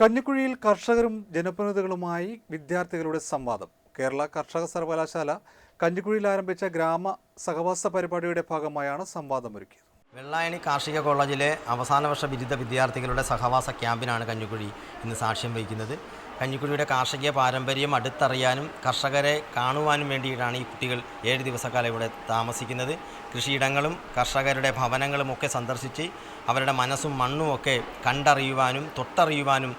കഞ്ഞിക്കുഴിയിൽ കർഷകരും ജനപ്രതിനിധികളുമായി വിദ്യാർത്ഥികളുടെ സംവാദം. കേരള കർഷക സർവകലാശാല കഞ്ഞിക്കുഴിയിൽ ആരംഭിച്ച ഗ്രാമ സഹവാസ പരിപാടിയുടെ ഭാഗമായാണ് സംവാദമൊരുക്കിയത്. വെള്ളായണി കാർഷിക കോളേജിലെ അവസാന വർഷ ബിരുദ വിദ്യാർത്ഥികളുടെ സഹവാസ ക്യാമ്പിനാണ് കഞ്ഞിക്കുഴി ഇന്ന് സാക്ഷ്യം വഹിക്കുന്നത്. കഞ്ഞിക്കുഴിയുടെ കാർഷിക പാരമ്പര്യം അടുത്തറിയാനും കർഷകരെ കാണുവാനും വേണ്ടിയിട്ടാണ് ഈ കുട്ടികൾ ഏഴ് ദിവസക്കാലം ഇവിടെ താമസിക്കുന്നത്. കൃഷിയിടങ്ങളും കർഷകരുടെ ഭവനങ്ങളും ഒക്കെ സന്ദർശിച്ച് അവരുടെ മനസ്സും മണ്ണും ഒക്കെ കണ്ടറിയുവാനും തൊട്ടറിയുവാനും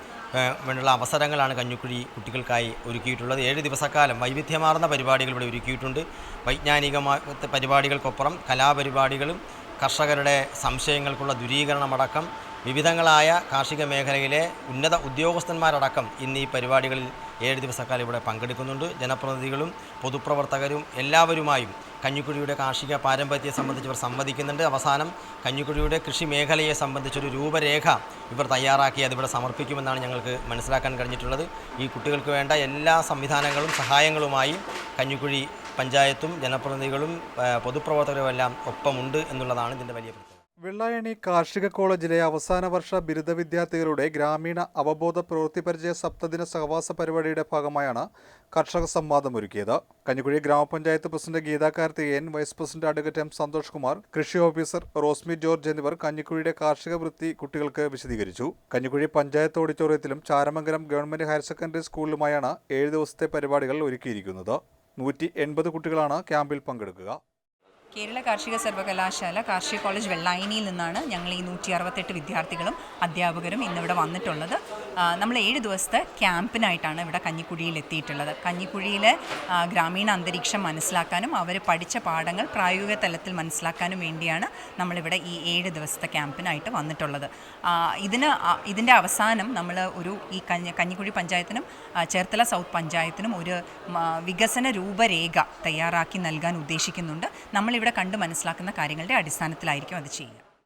വേണ്ടുള്ള അവസരങ്ങളാണ് കഞ്ഞിക്കുഴി കുട്ടികൾക്കായി ഒരുക്കിയിട്ടുള്ളത്. ഏഴ് ദിവസക്കാലം വൈവിധ്യമാർന്ന പരിപാടികൾ ഇവിടെ ഒരുക്കിയിട്ടുണ്ട്. വൈജ്ഞാനികമായ പരിപാടികൾക്കൊപ്പുറം കലാപരിപാടികളും കർഷകരുടെ സംശയങ്ങൾക്കുള്ള ദുരീകരണമടക്കം വിവിധങ്ങളായ കാർഷിക മേഖലയിലെ ഉന്നത ഉദ്യോഗസ്ഥന്മാരടക്കം ഇന്ന് ഈ പരിപാടികളിൽ ഏഴ് ദിവസക്കാലം ഇവിടെ പങ്കെടുക്കുന്നുണ്ട്. ജനപ്രതിനിധികളും പൊതുപ്രവർത്തകരും എല്ലാവരുമായും കഞ്ഞിക്കുഴിയുടെ കാർഷിക പാരമ്പര്യത്തെ സംബന്ധിച്ച് ഇവർ സംവദിക്കുന്നുണ്ട്. അവസാനം കഞ്ഞിക്കുഴിയുടെ കൃഷി മേഖലയെ സംബന്ധിച്ചൊരു രൂപരേഖ ഇവർ തയ്യാറാക്കി അതിവിടെ സമർപ്പിക്കുമെന്നാണ് ഞങ്ങൾക്ക് മനസ്സിലാക്കാൻ കഴിഞ്ഞിട്ടുള്ളത്. ഈ കുട്ടികൾക്ക് വേണ്ട എല്ലാ സംവിധാനങ്ങളും സഹായങ്ങളുമായി കഞ്ഞിക്കുഴി പഞ്ചായത്തും ജനപ്രതിനിധികളും ആ, പൊതുപ്രവർത്തകരും എല്ലാം ഒപ്പമുണ്ട് എന്നുള്ളതാണ് ഇതിന്റെ വലിയ പ്രത്യേകത. വെള്ളായണി കാർഷിക കോളേജിലെ അവസാന വർഷ ബിരുദ വിദ്യാർത്ഥികളുടെ ഗ്രാമീണ അവബോധ പ്രവൃത്തി പരിചയ സപ്തദിന സഹവാസ പരിപാടിയുടെ ഭാഗമായാണ് കർഷക സംവാദം ഒരുക്കിയത്. കഞ്ഞിക്കുഴി ഗ്രാമപഞ്ചായത്ത് president Geetha Karthikeyan vice president advocate M Santhosh Kumar കൃഷി ഓഫീസർ റോസ്മി ജോർജ് എന്നിവർ കഞ്ഞിക്കുഴിയുടെ കാർഷിക വൃത്തി കുട്ടികൾക്ക് വിശദീകരിച്ചു. കഞ്ഞിക്കുഴി പഞ്ചായത്ത് ഓഡിറ്റോറിയത്തിലും ചാരമംഗലം ഗവൺമെന്റ് ഹയർ സെക്കൻഡറി സ്കൂളിലുമായാണ് ഏഴ് ദിവസത്തെ പരിപാടികൾ ഒരുക്കിയിരിക്കുന്നത്. നൂറ്റി എൺപത് കുട്ടികളാണ് ക്യാമ്പിൽ പങ്കെടുക്കുക. കേരള കാർഷിക സർവകലാശാല കാർഷിക കോളേജ് വെള്ളായനിയിൽ നിന്നാണ് ഞങ്ങൾ ഈ നൂറ്റി അറുപത്തെട്ട് വിദ്യാർത്ഥികളും അധ്യാപകരും ഇന്നിവിടെ വന്നിട്ടുള്ളത്. നമ്മൾ ഏഴ് ദിവസത്തെ ക്യാമ്പിനായിട്ടാണ് ഇവിടെ കഞ്ഞിക്കുഴിയിൽ എത്തിയിട്ടുള്ളത്. കഞ്ഞിക്കുഴിയിലെ ഗ്രാമീണ അന്തരീക്ഷം മനസ്സിലാക്കാനും അവർ പഠിച്ച പാഠങ്ങൾ പ്രായോഗിക തലത്തിൽ മനസ്സിലാക്കാനും വേണ്ടിയാണ് നമ്മളിവിടെ ഈ ഏഴ് ദിവസത്തെ ക്യാമ്പിനായിട്ട് വന്നിട്ടുള്ളത്. ഇതിന് ഇതിന്റെ അവസാനം നമ്മൾ ഒരു ഈ കഞ്ഞി കഞ്ഞിക്കുഴി പഞ്ചായത്തിനും ചേർത്തല സൗത്ത് പഞ്ചായത്തിനും ഒരു വികസന രൂപരേഖ തയ്യാറാക്കി നൽകാൻ ഉദ്ദേശിക്കുന്നുണ്ട്. നമ്മളിവിടെ കണ്ട് മനസ്സിലാക്കുന്ന കാര്യങ്ങളുടെ അടിസ്ഥാനത്തിലായിരിക്കും അത് ചെയ്യുക.